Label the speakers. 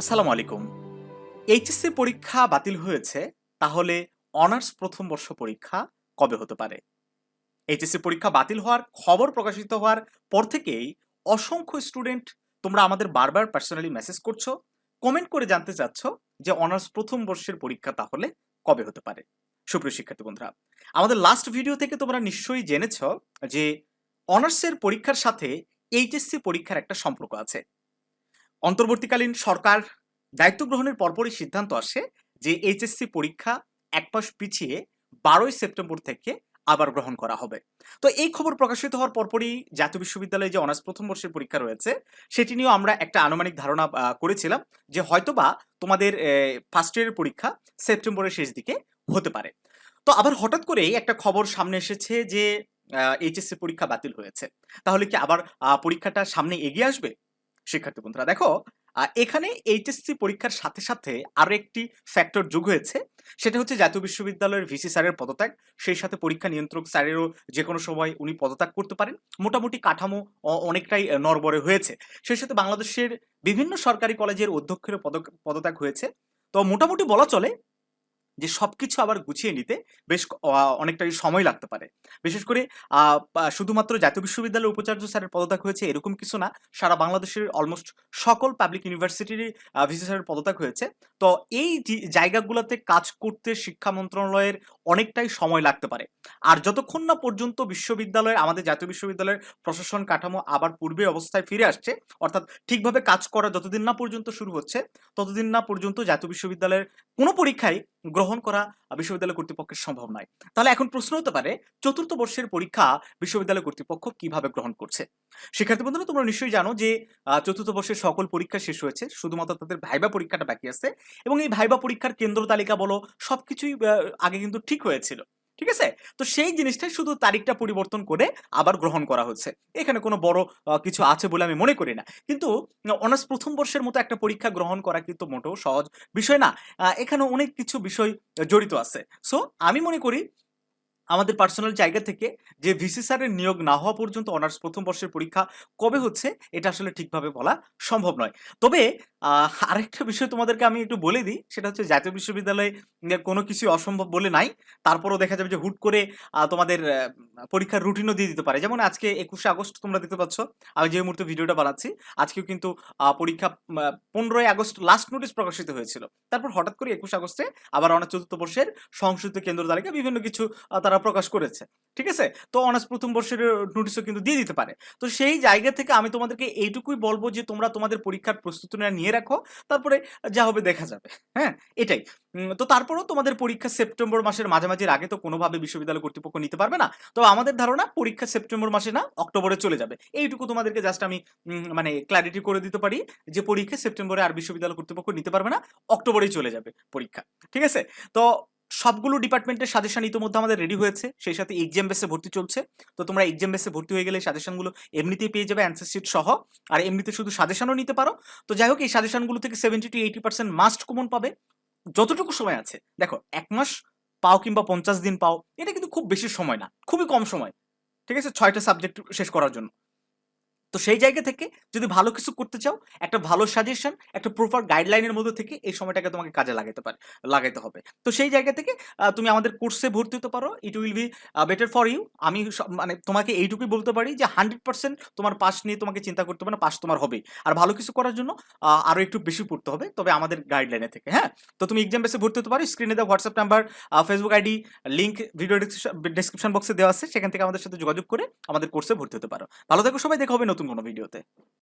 Speaker 1: আসসালামু আলাইকুম। এইচএসসি পরীক্ষা বাতিল হয়েছে, তাহলে অনার্স প্রথম বর্ষ পরীক্ষা কবে হতে পারে? এইচএসসি পরীক্ষা বাতিল হওয়ার খবর প্রকাশিত হওয়ার পর থেকেই অসংখ্য স্টুডেন্ট তোমরা আমাদের বারবার পার্সোনালি মেসেজ করছ, কমেন্ট করে জানতে চাচ্ছ যে অনার্স প্রথম বর্ষের পরীক্ষা তাহলে কবে হতে পারে। সুপ্রিয় শিক্ষার্থী বন্ধুরা, আমাদের লাস্ট ভিডিও থেকে তোমরা নিশ্চয়ই জেনেছ যে অনার্সের পরীক্ষার সাথে এইচএসসি পরীক্ষার একটা সম্পর্ক আছে। অন্তর্বর্তীকালীন সরকার দায়িত্ব গ্রহণের পরপরই সিদ্ধান্ত আসে যে এইচএসসি পরীক্ষা এক মাস পিছিয়ে বারোই সেপ্টেম্বর থেকে আবার গ্রহণ করা হবে। তো এই খবর প্রকাশিত হওয়ার পরপরই জাতীয় বিশ্ববিদ্যালয়ে যে অনার্স প্রথম বর্ষের পরীক্ষা রয়েছে, সেটি নিয়েও আমরা একটা আনুমানিক ধারণা করেছিলাম যে হয়তোবা তোমাদের ফার্স্ট ইয়ারের পরীক্ষা সেপ্টেম্বরের শেষ দিকে হতে পারে। তো আবার হঠাৎ করেই একটা খবর সামনে এসেছে যে এইচএসসি পরীক্ষা বাতিল হয়েছে। তাহলে কি আবার পরীক্ষাটা সামনে এগিয়ে আসবে? শিক্ষার্থী বন্ধুরা, দেখো এখানে এইচএসসি পরীক্ষার সাথে সাথে আরও একটি ফ্যাক্টর যোগ হয়েছে। সেটা হচ্ছে জাতীয় বিশ্ববিদ্যালয়ের ভিসি স্যারের পদত্যাগ। সেই সাথে পরীক্ষা নিয়ন্ত্রক স্যারেরও যে কোনো সময় উনি পদত্যাগ করতে পারেন। মোটামুটি কাঠামো অনেকটাই নরবরে হয়েছে। সেই সাথে বাংলাদেশের বিভিন্ন সরকারি কলেজের অধ্যক্ষের পদত্যাগ হয়েছে। তো মোটামুটি বলা চলে যে সব কিছু আবার গুছিয়ে নিতে বেশ অনেকটাই সময় লাগতে পারে। বিশেষ করে শুধুমাত্র জাতীয় বিশ্ববিদ্যালয়ের উপাচার্য স্যারের পদত্যাগ হয়েছে এরকম কিছু না। সারা বাংলাদেশের অলমোস্ট সকল পাবলিক ইউনিভার্সিটির ভিসি স্যারের পদত্যাগ হয়েছে। তো এই জায়গাগুলোতে কাজ করতে শিক্ষা মন্ত্রণালয়ের অনেকটাই সময় লাগতে পারে। আর যতক্ষণ না পর্যন্ত বিশ্ববিদ্যালয়ের, আমাদের জাতীয় বিশ্ববিদ্যালয়ের প্রশাসন কাঠামো আবার পূর্বে অবস্থায় ফিরে আসছে, অর্থাৎ ঠিকভাবে কাজ করা যতদিন না পর্যন্ত শুরু হচ্ছে, ততদিন না পর্যন্ত জাতীয় বিশ্ববিদ্যালয়ের কোনো পরীক্ষাই গ্রহণ করা বিশ্ববিদ্যালয় কর্তৃপক্ষের সম্ভব নয়। তাহলে এখন প্রশ্ন হতে পারে, চতুর্থ বর্ষের পরীক্ষা বিশ্ববিদ্যালয় কর্তৃপক্ষ কীভাবে গ্রহণ করছে? শিক্ষার্থী বন্ধুরা, তোমরা নিশ্চয়ই জানো যে চতুর্থ বর্ষের সকল পরীক্ষা শেষ হয়েছে, শুধুমাত্র তাদের ভাইবা পরীক্ষাটা বাকি আছে এবং এই ভাইবা পরীক্ষার কেন্দ্র তালিকা বলো, সবকিছুই আগে কিন্তু ঠিক হয়েছিল। ঠিক আছে? তো সেই জিনিসটাই শুধু তারিখটা পরিবর্তন করে আবার গ্রহণ করা হচ্ছে। এখানে কোনো বড় কিছু আছে বলে আমি মনে করি না। কিন্তু, অনার্স প্রথম বর্ষের মতো একটা পরীক্ষা গ্রহণ করা কিন্তু মোটেও সহজ বিষয় না। এখানে অনেক কিছু বিষয় জড়িত আছে। সো আমি মনে করি আমাদের পার্সোনাল জায়গা থেকে যে ভিসি স্যারের নিয়োগ না হওয়া পর্যন্ত অনার্স প্রথম বর্ষের পরীক্ষা কবে হচ্ছে, এটা আসলে ঠিকভাবে বলা সম্ভব নয়। তবে আরেকটা বিষয় তোমাদেরকে আমি একটু বলে দিই, সেটা হচ্ছে জাতীয় বিশ্ববিদ্যালয়ে কোনো কিছু অসম্ভব বলে নাই। তারপরও দেখা যাবে যে হুট করে তোমাদের পরীক্ষার রুটিনও দিয়ে দিতে পারে। যেমন আজকে একুশে আগস্ট তোমরা দেখতে পাচ্ছ, আমি যে মুহূর্তে ভিডিওটা বানাচ্ছি, আজকেও কিন্তু পরীক্ষা পনেরোই আগস্ট লাস্ট নোটিশ প্রকাশিত হয়েছিল। তারপর হঠাৎ করে একুশে আগস্টে আবার অনার্স চতুর্থ বর্ষের সংশোধিত কেন্দ্র তালিকা বিভিন্ন কিছু তারা প্রকাশ করেছে। ঠিক আছে? তো অনার্স প্রথম বর্ষের নোটিশও কিন্তু দিয়ে দিতে পারে। তো সেই জায়গা থেকে আমি তোমাদেরকে এইটুকুই বলব যে তোমরা তোমাদের পরীক্ষার প্রস্তুতি নিয়ে রাখো, তারপরে যা হবে দেখা যাবে। হ্যাঁ? এটাই। তো তারপরেও তোমাদের পরীক্ষা সেপ্টেম্বর মাসের মাঝামাঝির আগে তো কোনোভাবে বিশ্ববিদ্যালয় কর্তৃপক্ষ নিতে পারবে না। তো আমাদের ধারণা পরীক্ষা সেপ্টেম্বর মাসে না অক্টোবরে চলে যাবে। এইটুকু তোমাদেরকে জাস্ট আমি মানে ক্ল্যারিটি করে দিতে পারি যে পরীক্ষা সেপ্টেম্বরে আর বিশ্ববিদ্যালয় কর্তৃপক্ষ নিতে পারবে না, অক্টোবরেই চলে যাবে পরীক্ষা। ঠিক আছে? তো সবগুলো ডিপার্টমেন্টের সাজেশন ইতিমধ্যে আমাদের রেডি হয়েছে। সেই সাথে এক্সাম বেসে ভর্তি চলছে। তো তোমরা এক্সাম বেসে ভর্তি হয়ে গেলে সাজেশনগুলো এমনিতেই পেয়ে যাবে অ্যান্সার শিট সহ। আর এমনিতে শুধু সাজেশনও নিতে পারো। তো যাই হোক, এই সাজেশনগুলো থেকে seventy to eighty percent must common পাবে। যতটুকু সময় আছে, দেখো, এক মাস পাও কিংবা পঞ্চাশ দিন পাও, এটা কিন্তু খুব বেশি সময় না, খুবই কম সময়, ঠিক আছে? ছয়টা সাবজেক্ট শেষ করার জন্য। তো সেই জায়গা থেকে যদি ভালো কিছু করতে চাও একটা ভালো সাজেশন একটা প্রপার গাইডলাইনের মধ্যে থেকে এই সময়টাকে তোমাকে কাজে লাগাতে পারে লাগাতে হবে। তো সেই জায়গা থেকে তুমি আমাদের কোর্সে ভর্তি হতে পারো। It will be better for you আমি মানে তোমাকে এইটুকুই বলতে পারি যে হান্ড্রেড পার্সেন্ট তোমার পাস নিয়ে তোমাকে চিন্তা করতে হবে না পাস তোমার হবেই। আর ভালো কিছু করার জন্য আহ, আরও একটু বেশি পড়তে হবে তবে আমাদের গাইডলাইনে থেকে হ্যাঁ? তো তুমি এক্সাম বেসে ভর্তি হতে পারো। স্ক্রিনে দেওয়া WhatsApp number Facebook ID link video description বক্সে দেওয়া আছে। সেখান থেকে আমাদের সাথে যোগাযোগ করে আমাদের কোর্সে ভর্তি হতে পারো। ভালো থেকো সবাই দেখা হবে নতুন কোনো ভিডিওতে।